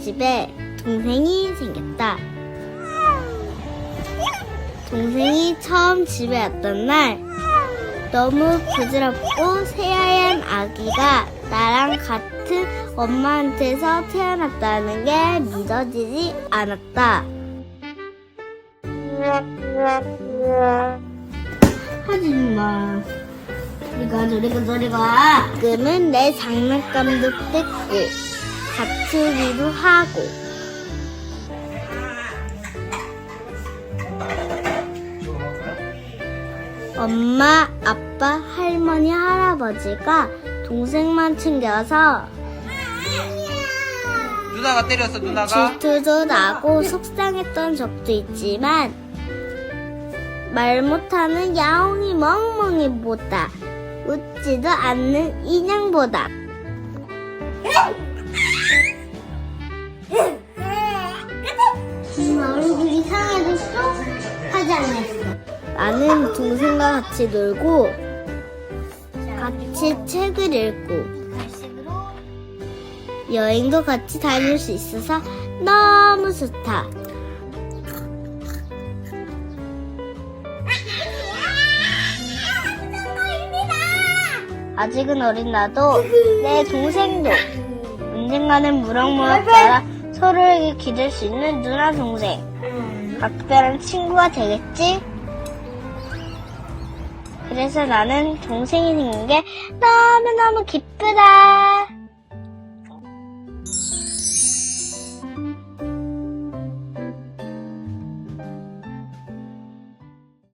집에 동생이 생겼다. 동생이 처음 집에 왔던 날, 너무 부드럽고 새하얀 아기가 나랑 같은 엄마한테서 태어났다는 게 믿어지지 않았다. 하지 마. 저리가, 저리가, 저리가. 가끔은 내 장난감도 뜯고, 다투기도 하고. 엄마, 아빠, 할머니, 할아버지가 동생만 챙겨서 누나가 때렸어 누나가 질투도 나고 속상했던 적도 있지만 말 못하는 야옹이 멍멍이보다 웃지도 않는 인형보다 엄마 얼굴 이상해졌어? 않았어 나는 동생과 같이 놀고 같이 책을 읽고 여행도 같이 다닐 수 있어서 너무 좋다. 아직은 어린 나도 내 동생도 언젠가는 무럭무럭 자라 서로에게 기댈 수 있는 누나 동생 각별한 친구가 되겠지? 그래서 나는 동생이 생긴 게 너무너무 기쁘다.